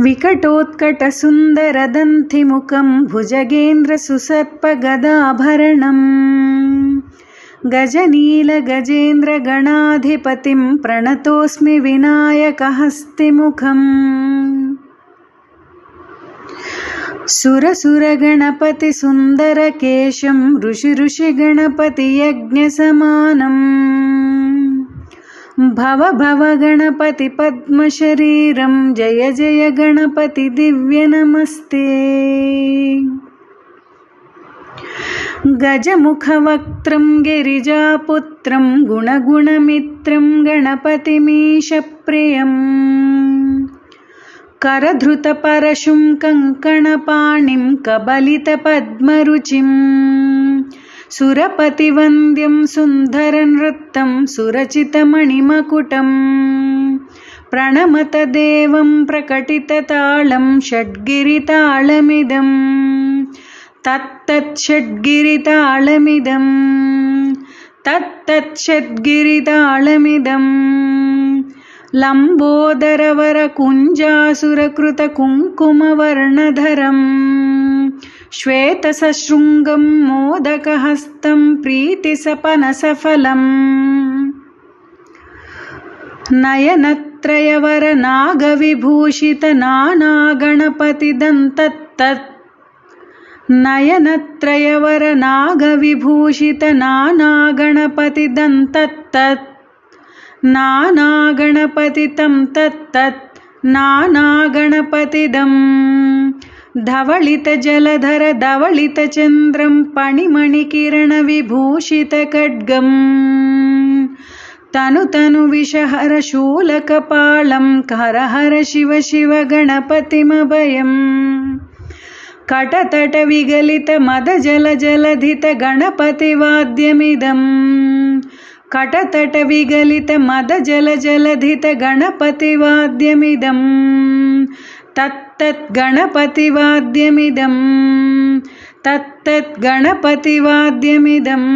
विकटोत्कटसुन्दरदन्थिमुखं भुजगेन्द्रसुसर्पगदाभरणम् गजनीलगजेन्द्रगणाधिपतिं प्रणतोऽस्मि विनायकहस्तिमुखम्। सुरसुरगणपतिसुन्दरकेशं ऋषि ऋषिगणपतियज्ञसमानम् भव भव गणपति पद्मशरीरं। जय जय गणपति दिव्यनमस्ते गजमुखवक्त्रं गिरिजापुत्रं गुणगुणमित्रं गणपतिमीशप्रियम्। करधृतपरशुं कङ्कणपाणिं कबलितपद्मरुचिम् सुरपतिवन्द्यं सुन्दरनृत्तं सुरचितमणिमकुटम्। प्रणमतदेवं प्रकटिततालं षड्गिरिताळमिदम् तत्तत् षड्गिरिताळमिदम् तत्तत् षड्गिरिताळमिदम् लम्बोदरवरकुञ्जासुरकृतकुङ्कुमवर्णधरम् श्वेतसशृङ्गं मोदकहस्तं प्रीतिसपनसफलम्। नयनत्रयवरनागविभूषितनानागणपतिदन्तत्तत्। नयनत्रयवरनागविभूषितनानागणपतिदन्तत्तत्। नानागणपतितं तत्तत्। नानागणपतिदम् धवलितजलधर धवलितचन्द्रं पणिमणिकिरणविभूषितखड्गम्। तनु तनु विषहरशूलकपालं हर हर शिव शिव गणपतिमभयम् कटतटविगलितमदजलजलधितगणपतिवाद्यमिदम्। कटतटविगलितमदजलजलधितगणपतिवाद्यमिदम् तत्तत् गणपतिवाद्यमिदम् तत्तत् गणपतिवाद्यमिदम्